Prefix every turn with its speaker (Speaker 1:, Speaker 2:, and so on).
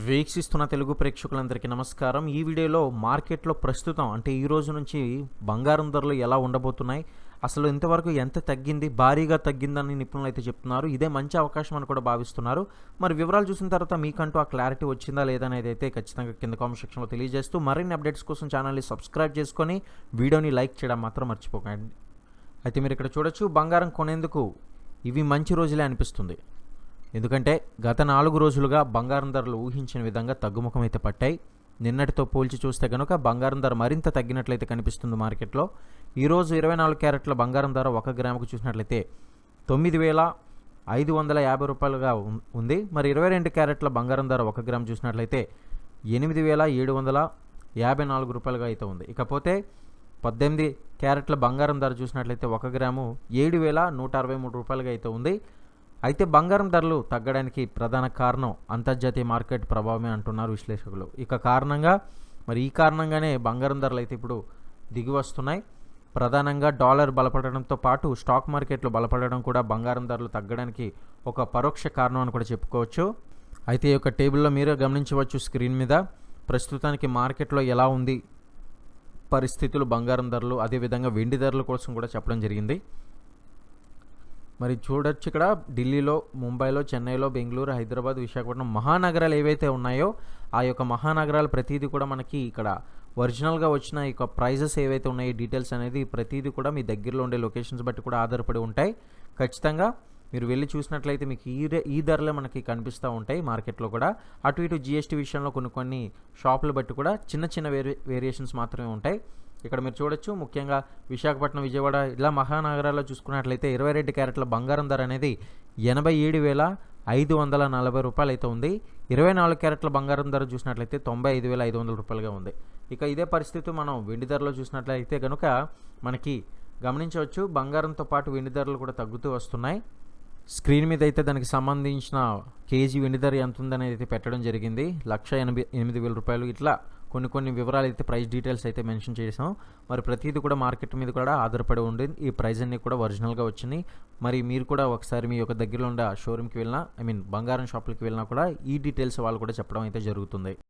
Speaker 1: వీక్షిస్తున్న తెలుగు ప్రేక్షకులందరికీ నమస్కారం. ఈ వీడియోలో మార్కెట్లో ప్రస్తుతం అంటే ఈ రోజు నుంచి బంగారం ధరలు ఎలా ఉండబోతున్నాయి అసలు ఇంతవరకు ఎంత తగ్గింది భారీగా తగ్గిందని నిపుణులు అయితే చెప్తున్నారు. ఇదే మంచి అవకాశం అని కూడా భావిస్తున్నారు. మరి వివరాలు చూసిన తర్వాత మీకంటూ ఆ క్లారిటీ వచ్చిందా లేదా అనేది అయితే ఖచ్చితంగా కింద కామెంట్ సెక్షన్లో తెలియజేస్తూ మరిన్ని అప్డేట్స్ కోసం ఛానల్ని సబ్స్క్రైబ్ చేసుకొని వీడియోని లైక్ చేయడం మాత్రం మర్చిపోకండి. అయితే మీరు ఇక్కడ చూడొచ్చు బంగారం కొనేందుకు ఇవి మంచి రోజులే అనిపిస్తుంది. ఎందుకంటే గత నాలుగు రోజులుగా బంగారం ధరలు ఊహించిన విధంగా తగ్గుముఖమైతే పట్టాయి. నిన్నటితో పోల్చి చూస్తే కనుక బంగారం ధర మరింత తగ్గినట్లయితే కనిపిస్తుంది మార్కెట్లో. ఈరోజు ఇరవై నాలుగు క్యారెట్ల బంగారం ధర ఒక గ్రాముకు చూసినట్లయితే తొమ్మిది వేల ఐదు వందల యాభై రూపాయలుగా ఉంది. మరి ఇరవై రెండు క్యారెట్ల బంగారం ధర ఒక గ్రాము చూసినట్లయితే ఎనిమిది వేల ఏడు వందల యాభై నాలుగు రూపాయలుగా అయితే ఉంది. ఇకపోతే పద్దెనిమిది క్యారెట్ల బంగారం ధర చూసినట్లయితే ఒక గ్రాము ఏడు వేల నూట అరవై మూడు రూపాయలుగా అయితే ఉంది. అయితే బంగారం ధరలు తగ్గడానికి ప్రధాన కారణం అంతర్జాతీయ మార్కెట్ ప్రభావమే అంటున్నారు విశ్లేషకులు. ఇక కారణంగా మరి ఈ కారణంగానే బంగారం ధరలు అయితే ఇప్పుడు దిగి వస్తున్నాయి. ప్రధానంగా డాలర్ బలపడడంతో పాటు స్టాక్ మార్కెట్లు బలపడడం కూడా బంగారం ధరలు తగ్గడానికి ఒక పరోక్ష కారణం అని కూడా చెప్పుకోవచ్చు. అయితే ఈ యొక్క టేబుల్లో మీరు గమనించవచ్చు స్క్రీన్ మీద. ప్రస్తుతానికి మార్కెట్లో ఎలా ఉంది పరిస్థితులు బంగారం ధరలు అదేవిధంగా వెండి ధరల కోసం కూడా చెప్పడం జరిగింది. మరి చూడొచ్చు ఇక్కడ. ఢిల్లీలో ముంబైలో చెన్నైలో బెంగళూరు హైదరాబాద్ విశాఖపట్నం మహానగరాలు ఏవైతే ఉన్నాయో ఆ యొక్క మహానగరాలు ప్రతిదీ కూడా మనకి ఇక్కడ ఒరిజినల్గా వచ్చిన యొక్క ప్రైజెస్ ఏవైతే ఉన్నాయో డీటెయిల్స్ అనేది ప్రతిదీ కూడా మీ దగ్గరలో ఉండే లొకేషన్స్ బట్టి కూడా ఆధారపడి ఉంటాయి. ఖచ్చితంగా మీరు వెళ్ళి చూసినట్లయితే మీకు ఈ ఈ ధరలే మనకి కనిపిస్తూ ఉంటాయి మార్కెట్లో కూడా. అటు ఇటు జిఎస్టీ విషయంలో కొన్ని కొన్ని షాపులు బట్టి కూడా చిన్న చిన్న వేరి వేరియేషన్స్ మాత్రమే ఉంటాయి. ఇక్కడ మీరు చూడొచ్చు. ముఖ్యంగా విశాఖపట్నం విజయవాడ ఇలా మహానగరాల్లో చూసుకున్నట్లయితే ఇరవై రెండు క్యారెట్ల బంగారం ధర అనేది ఎనభై ఏడు వేల ఐదు వందల నలభై రూపాయలు అయితే ఉంది. ఇరవై నాలుగు క్యారెట్ల బంగారం ధర చూసినట్లయితే తొంభై ఐదు వేల ఐదు వందల రూపాయలుగా ఉంది. ఇక ఇదే పరిస్థితి మనం వెండి ధరలో చూసినట్లయితే కనుక మనకి గమనించవచ్చు. బంగారంతో పాటు వెండి ధరలు కూడా తగ్గుతూ వస్తున్నాయి. స్క్రీన్ మీద అయితే దానికి సంబంధించిన కేజీ వెండి ధర ఎంత ఉందనేది అయితే పెట్టడం జరిగింది. లక్ష ఎనభై ఎనిమిది వేల రూపాయలు ఇట్లా కొన్ని కొన్ని వివరాలు అయితే ప్రైస్ డీటెయిల్స్ అయితే మెన్షన్ చేసాం మరి ప్రతిదీ కూడా మార్కెట్ మీద కూడా ఆధారపడి ఉండి ఈ ప్రైస్ అన్ని కూడా ఒరిజినల్గా వచ్చినాయి మరి మీరు కూడా ఒకసారి మీ యొక్క దగ్గరలో ఉండే షోరూమ్కి వెళ్ళినా ఐ మీన్ బంగారం షాపులకి వెళ్ళినా కూడా ఈ డీటెయిల్స్ వాళ్ళు కూడా చెప్పడం అయితే జరుగుతుంది.